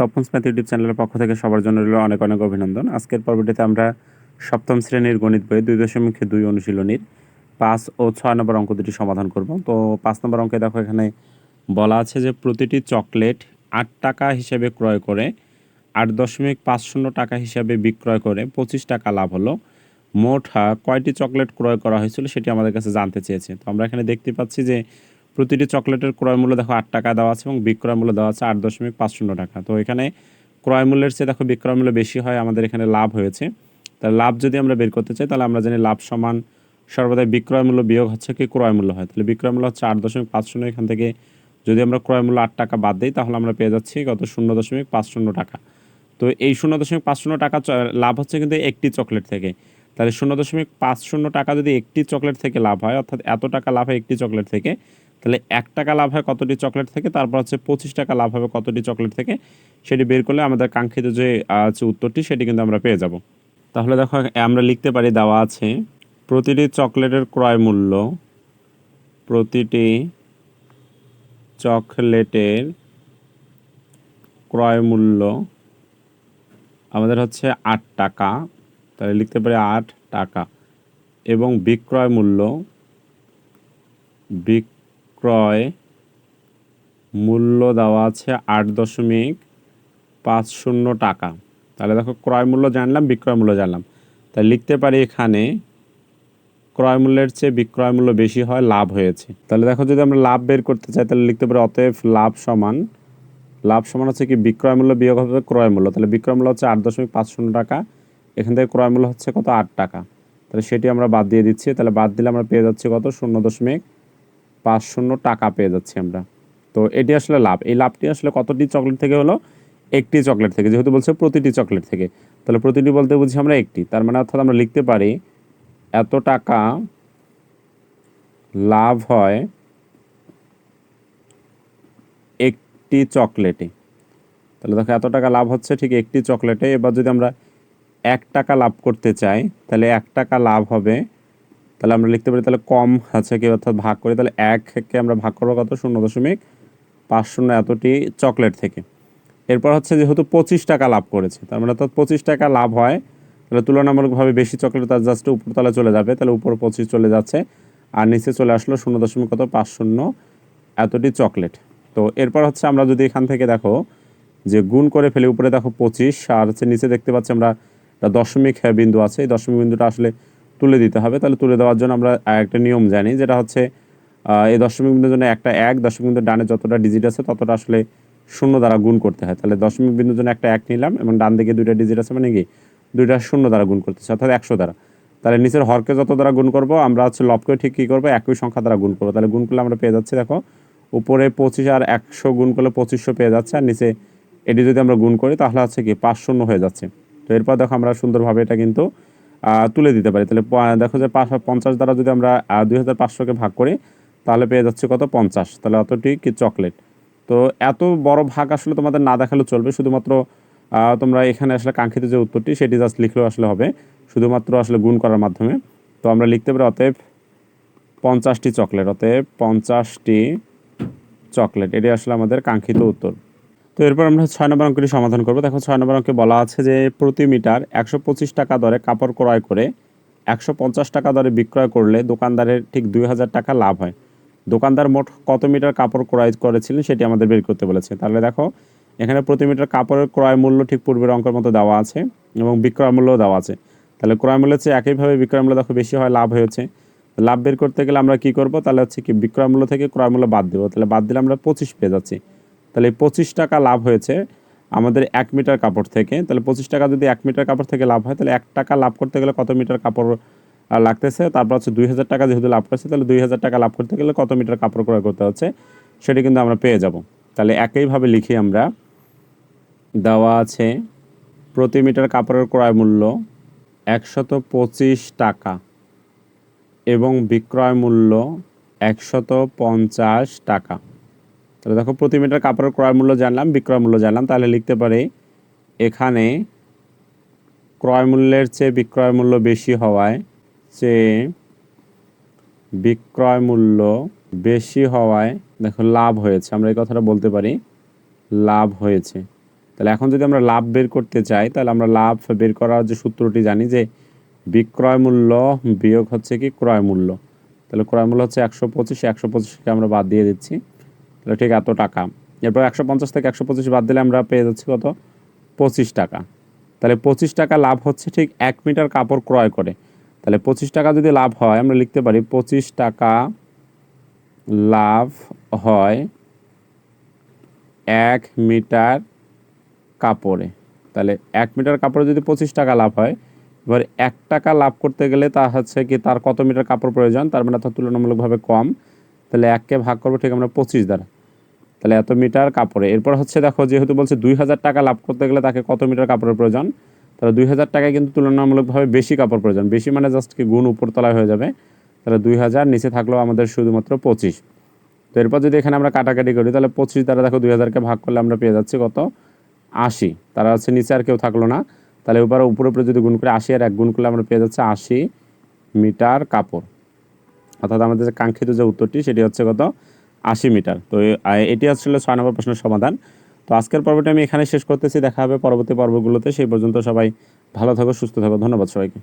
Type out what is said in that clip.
Tapan স্ম্যাথ YouTube চ্যানেলের পক্ষ থেকে সবার জন্য রইল অনেক অনেক অভিনন্দন। আজকের পর্বটিতে আমরা সপ্তম শ্রেণির গণিত বই দুই দশমিক দুই অনুশীলনীর পাঁচ ও ছয় নম্বর অঙ্ক দুটি সমাধান করব। তো পাঁচ নম্বর অঙ্কে দেখো এখানে বলা আছে যে প্রতিটি চকলেট আট টাকা হিসেবে ক্রয় করে, আট দশমিক পাঁচ শূন্য টাকা হিসাবে বিক্রয় করে, পঁচিশ টাকা লাভ হলো। মোট কয়টি চকলেট ক্রয় করা হয়েছিল সেটি আমাদের কাছে জানতে চেয়েছে। তো আমরা এখানে দেখতে পাচ্ছি যে প্রতিটি চকলেটের ক্রয় মূল্য দেখো আট টাকা দেওয়া আছে এবং বিক্রয় মূল্য দেওয়া আছে আট দশমিক পাঁচ শূন্য টাকা। তো এখানে ক্রয় মূল্যের চেয়ে দেখো বিক্রয় মূল্য বেশি হয়, আমাদের এখানে লাভ হয়েছে। তাহলে লাভ যদি আমরা বের করতে চাই, তাহলে আমরা জানি লাভ সমান সর্বদাই বিক্রয় মূল্য বিয়োগ হচ্ছে কি ক্রয় মূল্য হয়। তাহলে বিক্রয় মূল্য হচ্ছে আট দশমিক পাঁচ শূন্য এখান থেকে যদি আমরা ক্রয় মূল্য আট টাকা বাদ দিই, তাহলে আমরা পেয়ে যাচ্ছি কত? শূন্য দশমিক পাঁচ শূন্য টাকা। তো এই শূন্য দশমিক পাঁচ শূন্য টাকা লাভ হচ্ছে কিন্তু একটি চকলেট থেকে। তাহলে শূন্য দশমিক পাঁচ শূন্য টাকা যদি একটি চকলেট থেকে লাভ হয়, অর্থাৎ এত টাকা লাভ হয় একটি চকলেট থেকে তাহলে এক টাকা লাভ হয় কতটি চকলেট থেকে, তারপর হচ্ছে পঁচিশ টাকা লাভ হবে কতটি চকলেট থেকে, সেটি বের করলে আমাদের কাঙ্ক্ষিত যে আছে উত্তরটি, সেটি কিন্তু আমরা পেয়ে যাব। তাহলে দেখো, আমরা লিখতে পারি দেওয়া আছে, প্রতিটি চকলেটের ক্রয় মূল্য, প্রতিটি চকলেটের ক্রয় মূল্য আমাদের হচ্ছে আট টাকা, তাহলে লিখতে পারি আট টাকা, এবং বিক্রয় মূল্য বিক্রয় মূল্য দেওয়া আছে আট দশমিক পাঁচ শূন্য টাকা। তাহলে দেখো ক্রয় মূল্য জানলাম, বিক্রয় মূল্য জানলাম। তাহলে লিখতে পারি এখানে ক্রয় মূল্যের চেয়ে বিক্রয় মূল্য বেশি হয়, লাভ হয়েছে। তাহলে দেখো যদি আমরা লাভ বের করতে চাই, তাহলে লিখতে পারি অতএব লাভ সমান লাভ সমান হচ্ছে কি বিক্রয় মূল্য বিয়োগ হবে ক্রয় মূল্য। তাহলে বিক্রয় মূল্য হচ্ছে আট দশমিক পাঁচ শূন্য টাকা, এখান থেকে ক্রয় মূল্য হচ্ছে কত? আট টাকা। তাহলে সেটি আমরা বাদ দিয়ে দিচ্ছি, তাহলে বাদ দিলে আমরা পেয়ে যাচ্ছি কত? শূন্য দশমিক পাঁচ শূন্য টাকা পেয়ে যাচ্ছি আমরা। তো এটি আসলে লাভ। এই লাভটি আসলে কতটি চকলেট থেকে হলো? একটি চকলেট থেকে, যেহেতু বলছে প্রতিটি চকলেট থেকে। তাহলে প্রতিটি বলতে বুঝি আমরা একটি। তার মানে অর্থাৎ আমরা লিখতে পারি, এত টাকা লাভ হয় একটি চকলেটে। তাহলে দেখো, এত টাকা লাভ হচ্ছে ঠিক একটি চকলেটে। এবার যদি আমরা এক টাকা লাভ করতে চাই, তাহলে এক টাকা লাভ হবে তাহলে আমরা লিখতে পারি, তাহলে কম আছে কি অর্থাৎ ভাগ করি, তাহলে এককে আমরা ভাগ করব কত? শূন্য দশমিক পাঁচ শূন্য এতটি চকলেট থেকে। এরপর হচ্ছে যেহেতু পঁচিশ টাকা লাভ করেছে, তার মানে অর্থাৎ পঁচিশ টাকা লাভ হয়, তাহলে তুলনামূলকভাবে বেশি চকলেট তার জাস্ট উপরতলা চলে যাবে, তাহলে উপর পঁচিশ চলে যাচ্ছে, আর নিচে চলে আসলো শূন্য দশমিক কত? পাঁচ শূন্য এতটি চকলেট। তো এরপর হচ্ছে আমরা যদি এখান থেকে দেখো, যে গুণ করে ফেলে, উপরে দেখো পঁচিশ, আর হচ্ছে নিচে দেখতে পাচ্ছি আমরা দশমিক বিন্দু আছে, এই দশমিক বিন্দুটা আসলে তুলে দিতে হবে। তাহলে তুলে দেওয়ার জন্য আমরা একটা নিয়ম জানি, যেটা হচ্ছে এই দশমিক বিন্দুর জন্য একটা এক দশমিক বিন্দুর ডানে যতটা ডিজিট আছে ততটা আসলে শূন্য দ্বারা গুণ করতে হয়। তাহলে দশমিক বিন্দুর জন্য একটা এক নিলাম এবং ডান দিকে দুইটা ডিজিট আছে মানে কি? দুইটা শূন্য দ্বারা গুণ করতেছে, অর্থাৎ একশো দ্বারা। তাহলে নিচের হরকে যত দ্বারা গুণ করব, আমরা হচ্ছে লবকে ঠিক কী করব? একই সংখ্যা দ্বারা গুণ করব। তাহলে গুণ করলে আমরা পেয়ে যাচ্ছি, দেখো, উপরে পঁচিশ আর একশো গুণ করলে পঁচিশশো পেয়ে যাচ্ছে, আর নিচে এটি যদি আমরা গুণ করি, তাহলে হচ্ছে কি, পাঁচ শূন্য হয়ে যাচ্ছে। তো এরপর দেখো আমরা সুন্দরভাবে এটা কিন্তু তুলে দিতে পারি। তাহলে দেখো যে পঞ্চাশ দ্বারা যদি আমরা দুই হাজার পাঁচশোকে ভাগ করি, তাহলে পেয়ে যাচ্ছে কত? পঞ্চাশ। তাহলে অতটি কি? চকলেট। তো এত বড় ভাগ আসলে তোমাদের না দেখালেও চলবে। শুধুমাত্র তোমরা এখানে আসলে কাঙ্ক্ষিত যে উত্তরটি, সেটি জাস্ট লিখলেও আসলে হবে। শুধুমাত্র আসলে গুণ করার মাধ্যমে। তো আমরা লিখতে পারি, অতএব পঞ্চাশটি চকলেট, অতএব পঞ্চাশটি চকলেট। এটি আসলে আমাদের কাঙ্ক্ষিত উত্তর। তো এরপর আমরা ছয় নম্বর অঙ্কটি সমাধান করব। দেখো ছয় নম্বর অঙ্কে বলা আছে যে প্রতি মিটার একশো পঁচিশ টাকা দরে কাপড় ক্রয় করে একশো পঞ্চাশ টাকা দরে বিক্রয় করলে দোকানদারের ঠিক দুই হাজার টাকা লাভ হয়। দোকানদার মোট কত মিটার কাপড় ক্রয় করেছিলেন সেটি আমাদের বের করতে বলেছে। তাহলে দেখো, এখানে প্রতি মিটার কাপড়ের ক্রয় মূল্য ঠিক পূর্বের অঙ্কের মতো দেওয়া আছে এবং বিক্রয় মূল্যও দেওয়া আছে। তাহলে ক্রয় মূল্য হচ্ছে একইভাবে বিক্রয় মূল্য দেখো বেশি হয়, লাভ হয়েছে লাভ বের করতে গেলে আমরা কি করব? তাহলে হচ্ছে কি বিক্রয় মূল্য থেকে ক্রয় মূল্য বাদ দেবো। তাহলে বাদ দিলে আমরা পঁচিশ পেয়ে যাচ্ছি। তাহলে পঁচিশ টাকা লাভ হয়েছে আমাদের এক মিটার কাপড় থেকে। তাহলে পঁচিশ টাকা যদি এক মিটার কাপড় থেকে লাভ হয়, তাহলে এক টাকা লাভ করতে গেলে কত মিটার কাপড় লাগতেছে? তারপর হচ্ছে দুই হাজার টাকা যেহেতু লাভ করেছে, তাহলে দুই হাজার টাকা লাভ করতে গেলে কত মিটার কাপড় ক্রয় করতে হচ্ছে? সেটি কিন্তু আমরা পেয়ে যাব। তাহলে একইভাবে লিখি আমরা, দেওয়া আছে প্রতি মিটার কাপড়ের ক্রয় মূল্য একশত পঁচিশ টাকা এবং বিক্রয় মূল্য একশত পঞ্চাশ টাকা। তাহলে দেখো প্রতি মিটার কাপড়ের ক্রয় মূল্য জানলাম, বিক্রয় মূল্য জানলাম, তাহলে লিখতে পারি এখানে ক্রয় মূল্যের চেয়ে বিক্রয় মূল্য বেশি হওয়ায় চেয়ে বিক্রয় মূল্য বেশি হওয়ায় দেখো লাভ হয়েছে, আমরা এই কথাটা বলতে পারি লাভ হয়েছে। তাহলে এখন যদি আমরা লাভ বের করতে চাই, তাহলে আমরা লাভ বের করার যে সূত্রটি জানি যে বিক্রয় মূল্য বিয়োগ হচ্ছে কি ক্রয় মূল্য। তাহলে ক্রয় মূল্য হচ্ছে একশো পঁচিশ, একশো পঁচিশকে আমরা বাদ দিয়ে দিচ্ছি। তাহলে ঠিক এত টাকা। এরপর একশো পঞ্চাশ থেকে একশো পঁচিশ বাদ দিলে আমরা পেয়ে যাচ্ছি কত? পঁচিশ টাকা। তাহলে পঁচিশ টাকা লাভ হচ্ছে ঠিক এক মিটার কাপড় ক্রয় করে। তাহলে পঁচিশ টাকা যদি লাভ হয়, আমরা লিখতে পারি পঁচিশ টাকা লাভ হয় এক মিটার কাপড়ে। তাহলে এক মিটার কাপড়ে যদি পঁচিশ টাকা লাভ হয়, এবার এক টাকা লাভ করতে গেলে তা হচ্ছে কি, তার কত মিটার কাপড় প্রয়োজন? তার মানে তার তুলনামূলকভাবে কম। তাহলে এককে ভাগ করব ঠিক আমরা পঁচিশ দ্বারা। তাহলে এত মিটার কাপড়ে। এরপর হচ্ছে দেখো যেহেতু বলছে দুই হাজার টাকা লাভ করতে গেলে তাকে কত মিটার কাপড়ের প্রয়োজন? তাহলে দুই হাজার টাকায় কিন্তু তুলনামূলকভাবে বেশি কাপড় প্রয়োজন। বেশি মানে জাস্ট কি গুণ উপরতলায় হয়ে যাবে। তাহলে দুই হাজার, নিচে থাকলেও আমাদের শুধুমাত্র পঁচিশ। তো এরপর যদি এখানে আমরা কাটাকাটি করি, তাহলে পঁচিশ দ্বারা দেখো দুই হাজারকে ভাগ করলে আমরা পেয়ে যাচ্ছি কত? আশি। তারা হচ্ছে নিচে আর কেউ থাকল না। তাহলে উপরে উপরে উপরে যদি গুণ করে আশি আর এক গুণ করলে আমরা পেয়ে যাচ্ছি আশি মিটার কাপড়। অর্থাৎ আমাদের যে কাঙ্ক্ষিত যে উত্তরটি, সেটি হচ্ছে কত? আশি মিটার। তো এটি আসলে ছয় নম্বর প্রশ্নের সমাধান। তো আজকের পর্বটি আমি এখানে শেষ করতেছি। দেখা হবে পরবর্তী পর্বগুলোতে। সেই পর্যন্ত সবাই ভালো থাকো, সুস্থ থাকো। ধন্যবাদ সবাইকে।